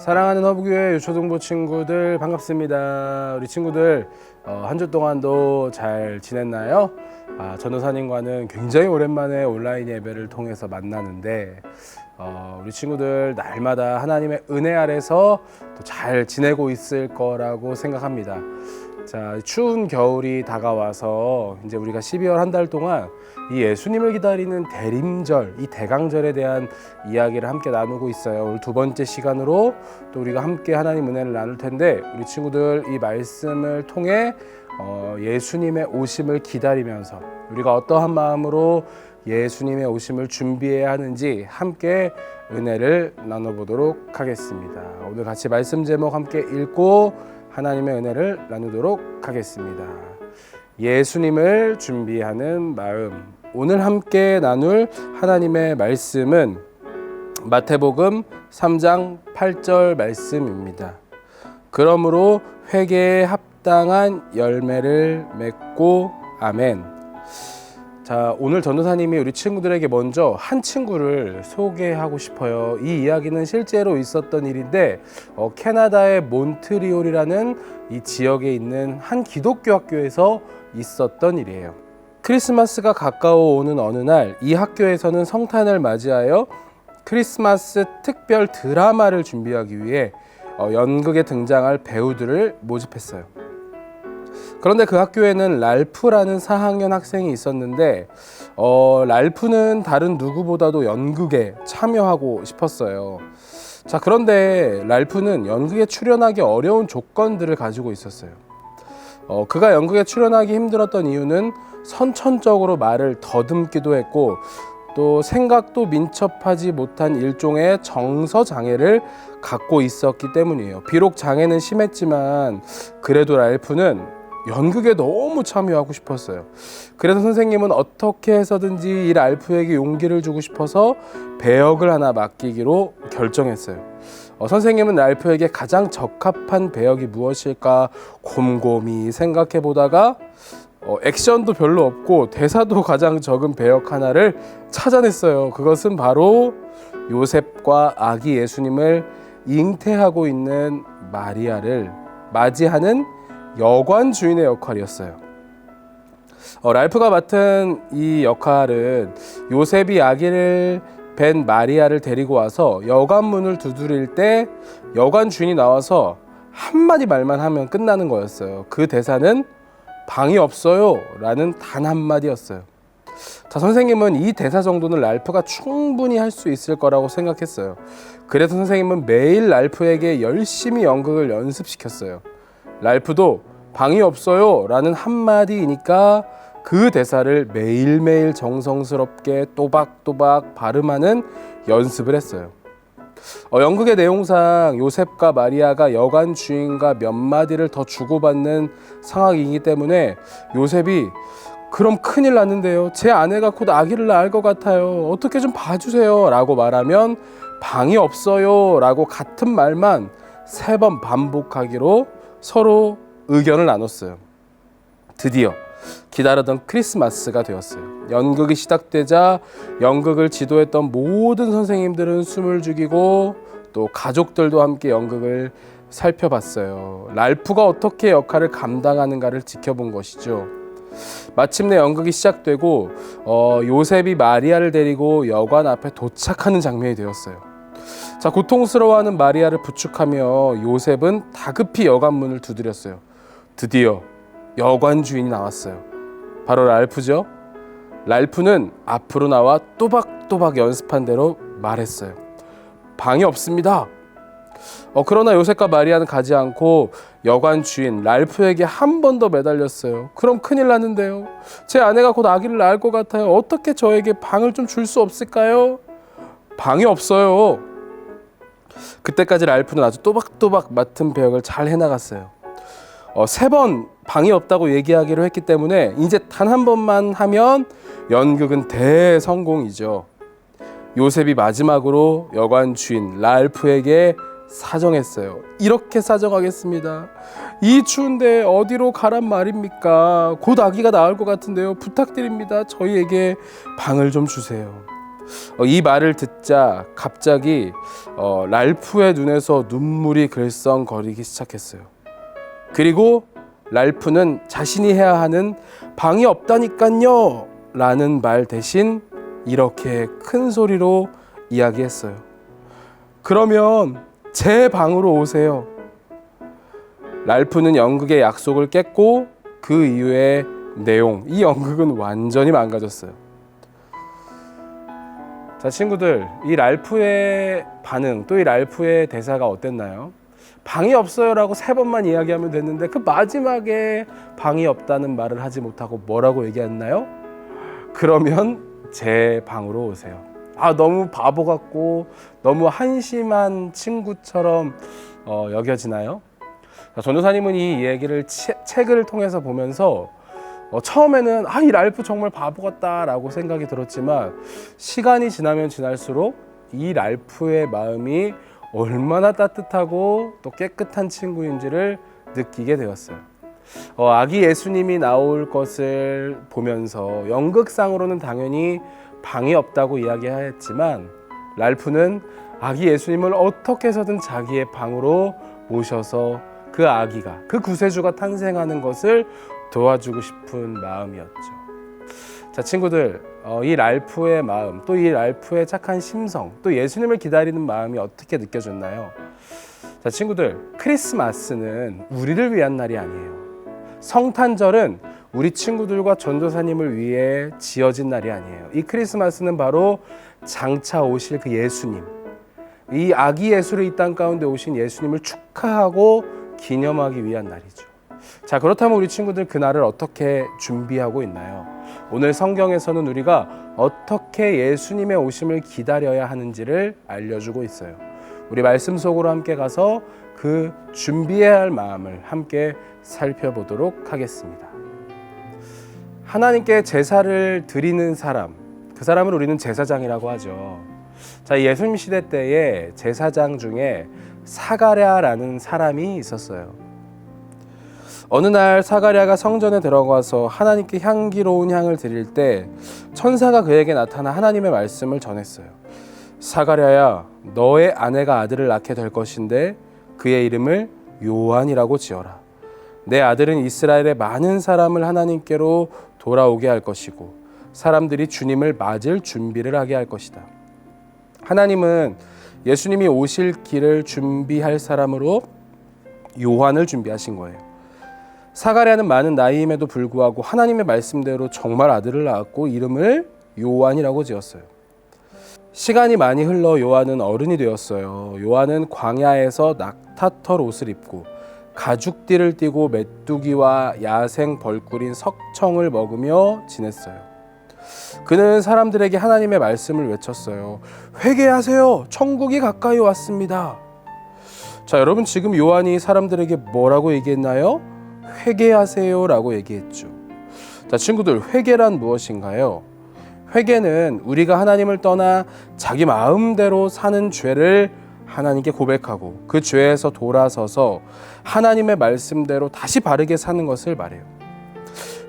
사랑하는 허브교회 유초등부 친구들 반갑습니다. 우리 친구들 어, 한주 동안도 잘 지냈나요? 아, 전도사님과는 굉장히 오랜만에 온라인 예배를 통해서 만나는데 어, 우리 친구들 날마다 하나님의 은혜 아래서 또 잘 지내고 있을 거라고 생각합니다. 자, 추운 겨울이 다가와서 이제 우리가 12월 한 달 동안 이 예수님을 기다리는 대림절, 이 대강절에 대한 이야기를 함께 나누고 있어요. 오늘 두 번째 시간으로 또 우리가 함께 하나님 은혜를 나눌 텐데 우리 친구들 이 말씀을 통해 어, 예수님의 오심을 기다리면서 우리가 어떠한 마음으로 예수님의 오심을 준비해야 하는지 함께 은혜를 나눠보도록 하겠습니다. 오늘 같이 말씀 제목 함께 읽고 하나님의 은혜를 나누도록 하겠습니다. 예수님을 준비하는 마음. 오늘 함께 나눌 하나님의 말씀은 마태복음 3장 8절 말씀입니다. 그러므로 회개에 합당한 열매를 맺고 아멘. 자, 오늘 전도사님이 우리 친구들에게 먼저 한 친구를 소개하고 싶어요. 이 이야기는 실제로 있었던 일인데, 어, 캐나다의 몬트리올이라는 이 지역에 있는 한 기독교 학교에서 있었던 일이에요. 크리스마스가 가까워 오는 어느 날, 이 학교에서는 성탄을 맞이하여 크리스마스 특별 드라마를 준비하기 위해 어, 연극에 등장할 배우들을 모집했어요. 그런데 그 학교에는 랄프라는 4학년 학생이 있었는데 어, 랄프는 다른 누구보다도 연극에 참여하고 싶었어요. 자, 그런데 랄프는 연극에 출연하기 어려운 조건들을 가지고 있었어요. 어, 그가 연극에 출연하기 힘들었던 이유는 선천적으로 말을 더듬기도 했고 또 생각도 민첩하지 못한 일종의 정서 장애를 갖고 있었기 때문이에요. 비록 장애는 심했지만 그래도 랄프는 연극에 너무 참여하고 싶었어요. 그래서 선생님은 어떻게 해서든지 이 랄프에게 용기를 주고 싶어서 배역을 하나 맡기기로 결정했어요. 어, 선생님은 랄프에게 가장 적합한 배역이 무엇일까 곰곰이 생각해 보다가 어, 액션도 별로 없고 대사도 가장 적은 배역 하나를 찾아냈어요. 그것은 바로 요셉과 아기 예수님을 잉태하고 있는 마리아를 맞이하는 여관 주인의 역할이었어요. 어, 랄프가 맡은 이 역할은 요셉이 아기를 뵌 마리아를 데리고 와서 여관 문을 두드릴 때 여관 주인이 나와서 한마디 말만 하면 끝나는 거였어요. 그 대사는 방이 없어요 라는 단 한마디였어요. 자, 선생님은 이 대사 정도는 랄프가 충분히 할 수 있을 거라고 생각했어요. 그래서 선생님은 매일 랄프에게 열심히 연극을 연습시켰어요. 랄프도 방이 없어요 라는 한마디이니까 그 대사를 매일매일 정성스럽게 또박또박 발음하는 연습을 했어요. 어, 연극의 내용상 요셉과 마리아가 여관 주인과 몇 마디를 더 주고받는 상황이기 때문에 요셉이 그럼 큰일 났는데요. 제 아내가 곧 아기를 낳을 것 같아요. 어떻게 좀 봐주세요. 라고 말하면 방이 없어요. 라고 같은 말만 세 번 반복하기로 서로 의견을 나눴어요. 드디어 기다리던 크리스마스가 되었어요. 연극이 시작되자 연극을 지도했던 모든 선생님들은 숨을 죽이고 또 가족들도 함께 연극을 살펴봤어요. 랄프가 어떻게 역할을 감당하는가를 지켜본 것이죠. 마침내 연극이 시작되고 어, 요셉이 마리아를 데리고 여관 앞에 도착하는 장면이 되었어요. 자, 고통스러워하는 마리아를 부축하며 요셉은 다급히 여관 문을 두드렸어요. 드디어 여관 주인이 나왔어요. 바로 랄프죠. 랄프는 앞으로 나와 또박또박 연습한 대로 말했어요. 방이 없습니다. 어, 그러나 요셉과 마리아는 가지 않고 여관 주인 랄프에게 한 번 더 매달렸어요. 그럼 큰일 났는데요. 제 아내가 곧 아기를 낳을 것 같아요. 어떻게 저에게 방을 좀 줄 수 없을까요? 방이 없어요. 그때까지 랄프는 아주 또박또박 맡은 배역을 잘 해나갔어요. 어, 세번 방이 없다고 얘기하기로 했기 때문에 이제 단 한 번만 하면 연극은 대성공이죠. 요셉이 마지막으로 여관 주인 랄프에게 사정했어요. 이렇게 사정하겠습니다. 이 추운데 어디로 가란 말입니까? 곧 아기가 나올 것 같은데요. 부탁드립니다. 저희에게 방을 좀 주세요. 어, 이 말을 듣자 갑자기 어, 랄프의 눈에서 눈물이 글썽거리기 시작했어요. 그리고 랄프는 자신이 해야 하는 방이 없다니깐요 라는 말 대신 이렇게 큰 소리로 이야기했어요. 그러면 제 방으로 오세요. 랄프는 연극의 약속을 깼고 그 이후의 내용, 이 연극은 완전히 망가졌어요. 자, 친구들, 이 랄프의 반응, 또 이 랄프의 대사가 어땠나요? 방이 없어요라고 세 번만 이야기하면 됐는데 그 마지막에 방이 없다는 말을 하지 못하고 뭐라고 얘기했나요? 그러면 제 방으로 오세요. 아, 너무 바보 같고 너무 한심한 친구처럼 어, 여겨지나요? 자, 전도사님은 이 얘기를 치- 책을 통해서 보면서 어, 처음에는 아, 이 랄프 정말 바보 같다라고 생각이 들었지만 시간이 지나면 지날수록 이 랄프의 마음이 얼마나 따뜻하고 또 깨끗한 친구인지를 느끼게 되었어요. 어, 아기 예수님이 나올 것을 보면서 연극상으로는 당연히 방이 없다고 이야기하였지만 랄프는 아기 예수님을 어떻게 해서든 자기의 방으로 모셔서 그 아기가 그 구세주가 탄생하는 것을 도와주고 싶은 마음이었죠. 자 친구들 어, 이 랄프의 마음 또 이 랄프의 착한 심성 또 예수님을 기다리는 마음이 어떻게 느껴졌나요? 자 친구들 크리스마스는 우리를 위한 날이 아니에요. 성탄절은 우리 친구들과 전도사님을 위해 지어진 날이 아니에요. 이 크리스마스는 바로 장차 오실 그 예수님, 이 아기 예수를 이 땅 가운데 오신 예수님을 축하하고 기념하기 위한 날이죠. 자, 그렇다면 우리 친구들 그날을 어떻게 준비하고 있나요? 오늘 성경에서는 우리가 어떻게 예수님의 오심을 기다려야 하는지를 알려주고 있어요. 우리 말씀 속으로 함께 가서 그 준비해야 할 마음을 함께 살펴보도록 하겠습니다. 하나님께 제사를 드리는 사람, 그 사람을 우리는 제사장이라고 하죠. 자, 예수님 시대 때에 제사장 중에 사가랴라는 사람이 있었어요. 어느 날 사가랴가 성전에 들어가서 하나님께 향기로운 향을 드릴 때 천사가 그에게 나타나 하나님의 말씀을 전했어요. 사가랴야, 너의 아내가 아들을 낳게 될 것인데 그의 이름을 요한이라고 지어라. 내 아들은 이스라엘의 많은 사람을 하나님께로 돌아오게 할 것이고 사람들이 주님을 맞을 준비를 하게 할 것이다. 하나님은 예수님이 오실 길을 준비할 사람으로 요한을 준비하신 거예요. 사가랴는 많은 나이임에도 불구하고 하나님의 말씀대로 정말 아들을 낳았고 이름을 요한이라고 지었어요. 시간이 많이 흘러 요한은 어른이 되었어요. 요한은 광야에서 낙타털 옷을 입고 가죽띠를 띠고 메뚜기와 야생 벌꿀인 석청을 먹으며 지냈어요. 그는 사람들에게 하나님의 말씀을 외쳤어요. 회개하세요. 천국이 가까이 왔습니다. 자, 여러분 지금 요한이 사람들에게 뭐라고 얘기했나요? 회개하세요라고 얘기했죠. 자, 친구들 회개란 무엇인가요? 회개는 우리가 하나님을 떠나 자기 마음대로 사는 죄를 하나님께 고백하고 그 죄에서 돌아서서 하나님의 말씀대로 다시 바르게 사는 것을 말해요.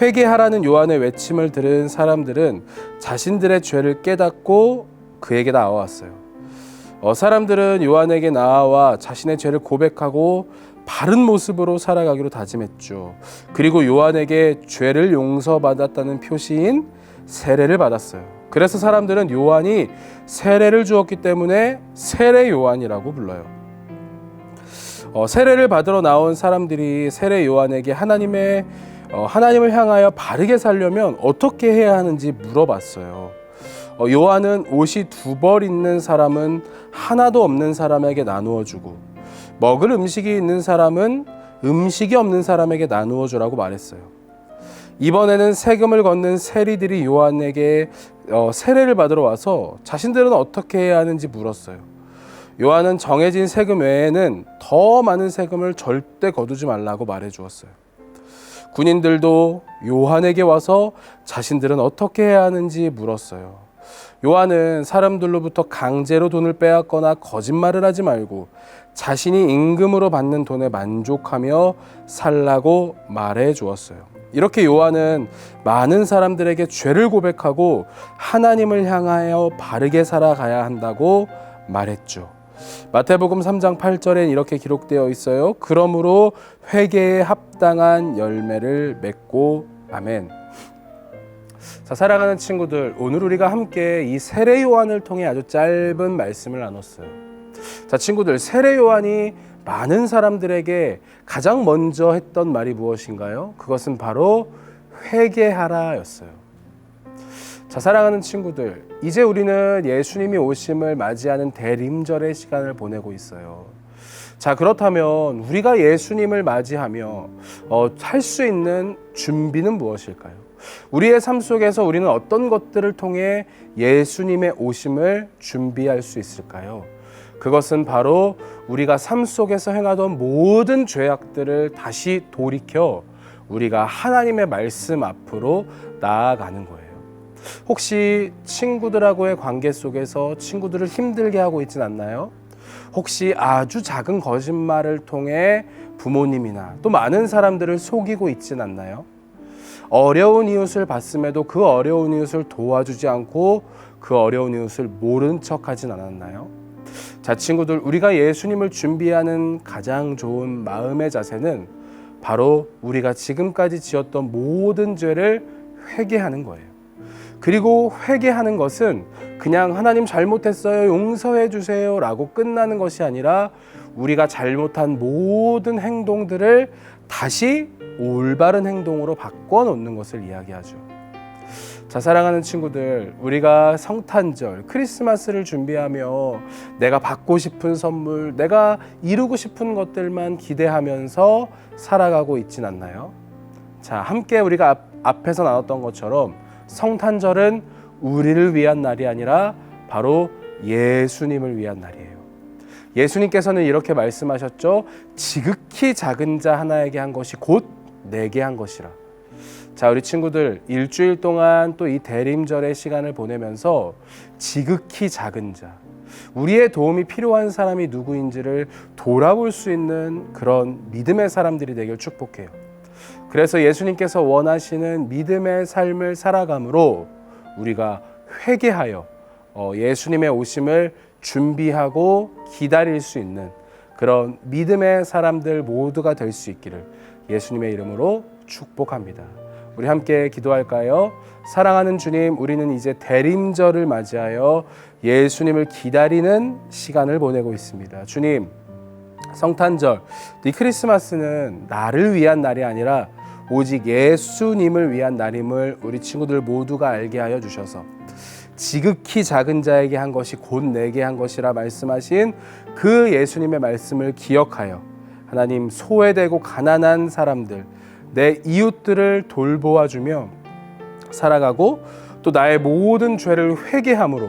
회개하라는 요한의 외침을 들은 사람들은 자신들의 죄를 깨닫고 그에게 나와왔어요. 어, 사람들은 요한에게 나와 자신의 죄를 고백하고 바른 모습으로 살아가기로 다짐했죠. 그리고 요한에게 죄를 용서받았다는 표시인 세례를 받았어요. 그래서 사람들은 요한이 세례를 주었기 때문에 세례 요한이라고 불러요. 어, 세례를 받으러 나온 사람들이 세례 요한에게 하나님의 어, 하나님을 향하여 바르게 살려면 어떻게 해야 하는지 물어봤어요. 어, 요한은 옷이 두 벌 있는 사람은 하나도 없는 사람에게 나누어 주고 먹을 음식이 있는 사람은 음식이 없는 사람에게 나누어 주라고 말했어요. 이번에는 세금을 걷는 세리들이 요한에게 어, 세례를 받으러 와서 자신들은 어떻게 해야 하는지 물었어요. 요한은 정해진 세금 외에는 더 많은 세금을 절대 거두지 말라고 말해 주었어요. 군인들도 요한에게 와서 자신들은 어떻게 해야 하는지 물었어요. 요한은 사람들로부터 강제로 돈을 빼앗거나 거짓말을 하지 말고 자신이 임금으로 받는 돈에 만족하며 살라고 말해 주었어요. 이렇게 요한은 많은 사람들에게 죄를 고백하고 하나님을 향하여 바르게 살아가야 한다고 말했죠. 마태복음 3장 8절엔 이렇게 기록되어 있어요. 그러므로 회개에 합당한 열매를 맺고 아멘. 자, 사랑하는 친구들, 오늘 우리가 함께 이 세례 요한을 통해 아주 짧은 말씀을 나눴어요. 자, 친구들, 세례 요한이 많은 사람들에게 가장 먼저 했던 말이 무엇인가요? 그것은 바로 회개하라였어요. 자, 사랑하는 친구들, 이제 우리는 예수님이 오심을 맞이하는 대림절의 시간을 보내고 있어요. 자, 그렇다면 우리가 예수님을 맞이하며 어, 할 수 있는 준비는 무엇일까요? 우리의 삶 속에서 우리는 어떤 것들을 통해 예수님의 오심을 준비할 수 있을까요? 그것은 바로 우리가 삶 속에서 행하던 모든 죄악들을 다시 돌이켜 우리가 하나님의 말씀 앞으로 나아가는 거예요. 혹시 친구들하고의 관계 속에서 친구들을 힘들게 하고 있진 않나요? 혹시 아주 작은 거짓말을 통해 부모님이나 또 많은 사람들을 속이고 있진 않나요? 어려운 이웃을 봤음에도 그 어려운 이웃을 도와주지 않고 그 어려운 이웃을 모른 척 하진 않았나요? 자, 친구들, 우리가 예수님을 준비하는 가장 좋은 마음의 자세는 바로 우리가 지금까지 지었던 모든 죄를 회개하는 거예요. 그리고 회개하는 것은 그냥 하나님 잘못했어요, 용서해 주세요 라고 끝나는 것이 아니라 우리가 잘못한 모든 행동들을 다시 올바른 행동으로 바꿔 놓는 것을 이야기하죠. 자, 사랑하는 친구들, 우리가 성탄절, 크리스마스를 준비하며 내가 받고 싶은 선물, 내가 이루고 싶은 것들만 기대하면서 살아가고 있진 않나요? 자, 함께 우리가 앞, 앞에서 나눴던 것처럼 성탄절은 우리를 위한 날이 아니라 바로 예수님을 위한 날이에요. 예수님께서는 이렇게 말씀하셨죠. 지극히 작은 자 하나에게 한 것이 곧 내게 한 것이라. 자, 우리 친구들 일주일 동안 또 이 대림절의 시간을 보내면서 지극히 작은 자, 우리의 도움이 필요한 사람이 누구인지를 돌아볼 수 있는 그런 믿음의 사람들이 되길 축복해요. 그래서 예수님께서 원하시는 믿음의 삶을 살아감으로 우리가 회개하여 어, 예수님의 오심을 준비하고 기다릴 수 있는 그런 믿음의 사람들 모두가 될 수 있기를 예수님의 이름으로 축복합니다. 우리 함께 기도할까요? 사랑하는 주님, 우리는 이제 대림절을 맞이하여 예수님을 기다리는 시간을 보내고 있습니다. 주님, 성탄절, 이 크리스마스는 나를 위한 날이 아니라 오직 예수님을 위한 날임을 우리 친구들 모두가 알게 하여 주셔서 지극히 작은 자에게 한 것이 곧 내게 한 것이라 말씀하신 그 예수님의 말씀을 기억하여 하나님 소외되고 가난한 사람들 내 이웃들을 돌보아 주며 살아가고 또 나의 모든 죄를 회개함으로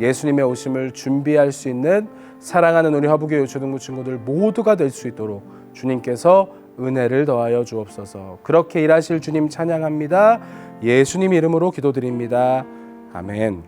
예수님의 오심을 준비할 수 있는 사랑하는 우리 화부교 요초등부 친구들 모두가 될 수 있도록 주님께서 은혜를 더하여 주옵소서. 그렇게 일하실 주님 찬양합니다. 예수님 이름으로 기도드립니다. 아멘.